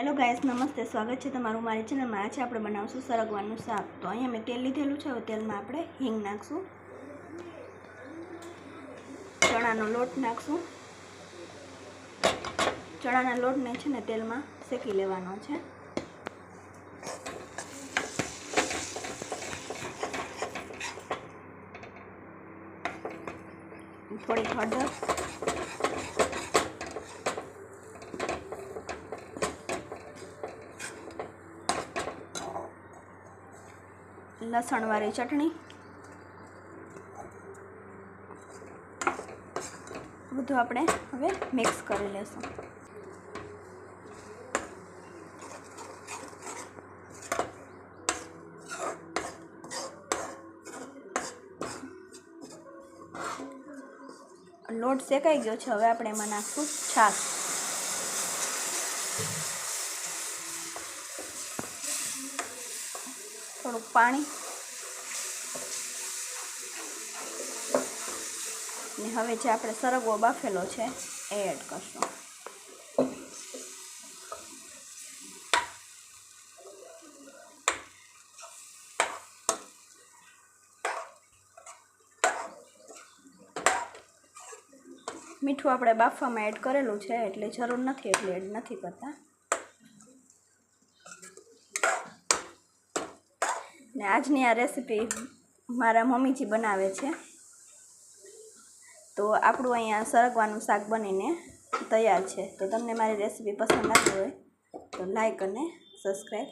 Hello guys નમસ્તે, સ્વાગત છે તમારું મારી ચેનલમાં. આજે આપણે બનાવશું સરગવાનું શાક. તો અહીંયા મેં તેલ લીધેલું છે, હવે તેલમાં આપણે હિંગ નાખશું, ચણાનો લોટ નાખશું. ચણાના લોટને છે ને તેલમાં શેકી લેવાનો છે. થોડીક હળદર લસણવાળી ચટણી. બધું આપણે હવે મિક્સ કરી લેશું. લોટ શેકાઈ ગયો છે, હવે આપણે એમાં નાખશું છાશ. થોડુંક પાણી. ને હવે જે આપણે સરગવો બાફેલો છે, એ એડ કરશું. મીઠું આપણે બાફવામાં એડ કરેલું છે, એટલે જરૂર નથી, એટલે એડ નથી કરતા. ને આજની આ રેસીપી મારા મમ્મીજી બનાવે છે. તો આપણું અહીંયા સરગવાનું શાક બનીને તૈયાર છે. તો તમને મારી રેસીપી પસંદ આવતી હોય તો લાઈક અને સબસ્ક્રાઈબ